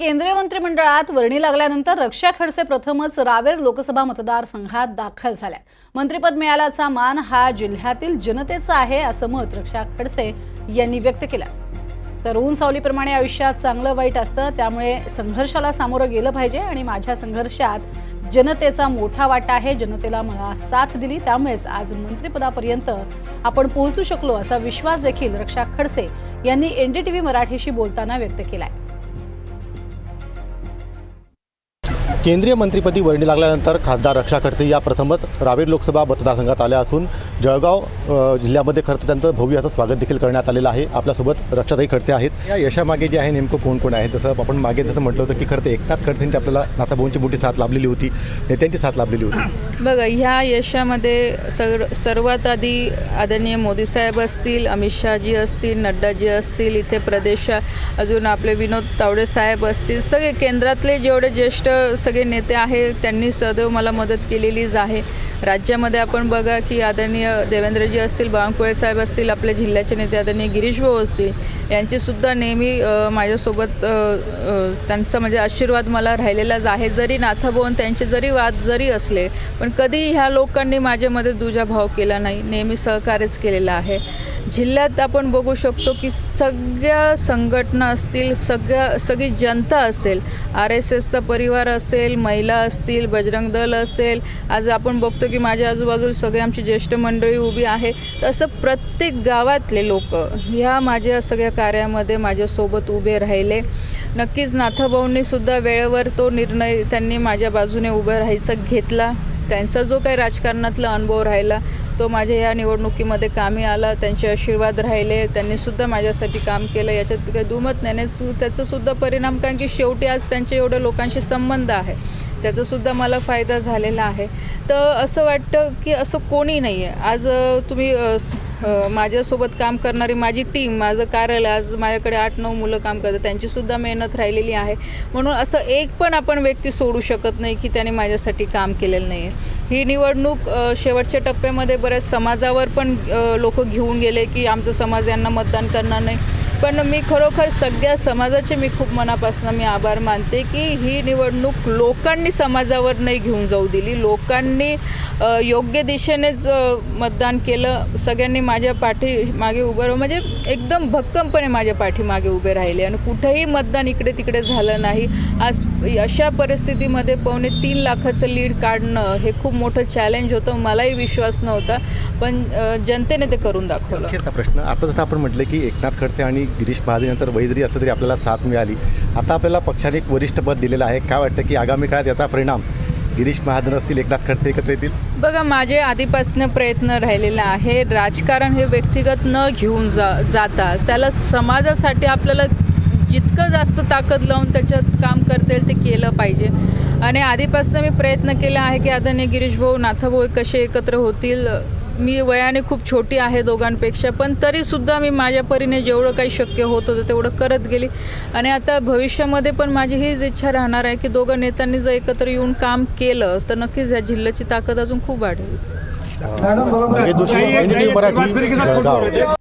केंद्रीय मंत्रिमंडळात वर्णी लागल्यानंतर रक्षा खडसे प्रथमच रावेर लोकसभा मतदारसंघात दाखल झाल्या मंत्रिपद मिळाल्याचा मान हा जिल्ह्यातील जनतेचा आहे असं मत रक्षा खडसे यांनी व्यक्त केलं. तर ऊन सावलीप्रमाणे आयुष्यात चांगलं वाईट असतं त्यामुळे संघर्षाला सामोरं गेलं पाहिजे आणि माझ्या संघर्षात जनतेचा मोठा वाटा आहे जनतेला मला साथ दिली त्यामुळेच आज मंत्रिपदापर्यंत आपण पोहोचू शकलो असा विश्वास देखील रक्षा खडसे यांनी एनडीटीव्ही मराठीशी बोलताना व्यक्त केलाय. केंद्रीय मंत्रीपदी वर्णी लागल्यानंतर खासदार रक्षा खडसे या प्रथमच रावेर लोकसभा मतदारसंघात आल्या असून जळगाव जिल्ह्यामध्ये खरं तर त्यांचं भव्य असं स्वागत देखील करण्यात आलेलं आहे. आपल्यासोबत रक्षाताई खडसे आहेत. या यशामागे जे आहे नेमकं कोण कोण आहे? जसं आपण मागे जसं म्हटलं होतं की खरं तर एकनाथ खडसेंची आपल्याला नाथाभाऊंची मोठी साथ लाभलेली होती. नेत्यांची साथ लाभलेली होती. बघा ह्या यशामध्ये सर सर्वात आधी आदरणीय मोदी साहेब असतील अमित शहाजी असतील नड्डाजी असतील इथे प्रदेश अजून आपले विनोद तावडे साहेब असतील सगळे केंद्रातले जेवढे ज्येष्ठ सगळे नेते आहे त्यांनी सदैव मला मदत केलेलीच आहे. राज्यामध्ये आपण बघा की आदरणीय देवेंद्रजी असतील बावनकुळे साहेब असतील आपल्या जिल्ह्याचे नेते आदरणीय गिरीश भाऊ असतील यांचीसुद्धा नेहमी माझ्यासोबत त्यांचा म्हणजे आशीर्वाद मला राहिलेलाच आहे. जरी नाथाभवन त्यांचे जरी वाद जरी असले पण कधी ह्या लोकांनी माझ्यामध्ये दुजाभाव केला नाही नेहमी सहकार्यच केलेला आहे. जिल्ह्यात आपण बघू शकतो की सगळ्या संघटना असतील सगळ्या सगळी जनता असेल आर एस एसचा परिवार असेल असेल महिला असतील बजरंग दल असेल आज आपण बघतो की माझ्या आजूबाजूला सगळे आमची ज्येष्ठ मंडळी उभी आहे. तर असं प्रत्येक गावातले लोक ह्या माझ्या सगळ्या कार्यामध्ये माझ्यासोबत उभे राहिले. नक्कीच नाथाभाऊंनीसुद्धा वेळेवर तो निर्णय त्यांनी माझ्या बाजूने उभं राहायचा घेतला. त्यांचा जो काही राजकारणातला अनुभव राहिला तो माझ्या या निवडणुकीमध्ये कामी आला त्यांचे आशीर्वाद राहिले त्यांनीसुद्धा माझ्यासाठी काम केलं याच्यात काही दुमत नाही. त्याचासुद्धा परिणाम कारण की शेवटी आज त्यांचे एवढे लोकांशी संबंध आहे. त्याचासुद्धा मला फायदा झालेला आहे. तर असं वाटतं की असं कोणी नाही आहे आज तुम्ही माझ्यासोबत काम करणारी माझी टीम माझं कार्यालय आज माझ्याकडे आठ नऊ मुलं काम करतात त्यांचीसुद्धा मेहनत राहिलेली आहे. म्हणून असं एक पण आपण व्यक्ती सोडू शकत नाही की त्याने माझ्यासाठी काम केलेलं नाही आहे ही निवडणूक शेवटच्या टप्प्यामध्ये बऱ्याच समाजावर पण लोक घेऊन गेले की आमचा समाज यांना मतदान करणार नाही. पण मी खरोखर सगळ्या समाजाचे मी खूप मनापासून मी आभार मानते की ही निवडणूक लोकांनी समाजावर नाही घेऊन जाऊ दिली. लोकांनी योग्य दिशेनेच मतदान केलं. सगळ्यांनी माझ्या पाठी मागे उभं राहून म्हणजे एकदम भक्कमपणे माझ्या पाठीमागे उभे राहिले आणि कुठंही मतदान इकडे तिकडे झालं नाही. आज अशा परिस्थितीमध्ये पावणे तीन लाखाचं लीड काढणं हे खूप मोठं चॅलेंज होतं. मलाही विश्वास नव्हता. पण जनतेने ते करून दाखवलं. प्रश्न आता जसं आपण म्हटलं की एकनाथ खडसे आणि गिरीश महाजनंतर वय जरी असलं तरी आपल्याला साथ मिळाली. आता आपल्याला पक्षाने एक वरिष्ठ पद दिलेलं आहे. काय वाटतं की आगामी काळात याचा परिणाम गिरीश महाजन असतील एकनाथ खडसे एकत्र येतील? बघा माझे आधीपासून प्रयत्न राहिलेला आहे राजकारण हे व्यक्तिगत न घेऊन जा जाता त्याला समाजासाठी आपल्याला जितकं जास्त ताकद लावून त्याच्यात काम करता येईल ते केलं पाहिजे. आणि आधीपासून मी प्रयत्न केला आहे की आदरणीय गिरीश भाऊ नाथाभाऊ कसे एकत्र होतील मी वयाने खूप छोटी आहे दोघांपेक्षा पण तरीसुद्धा मी माझ्या परीने जेवढं काही शक्य होत होतं तेवढं करत गेली. आणि आता भविष्यामध्ये पण माझी हीच इच्छा राहणार आहे की दोघं नेत्यांनी जर एकत्र येऊन काम केलं तर नक्कीच या जिल्ह्याची ताकद अजून खूप वाढेल. मराठी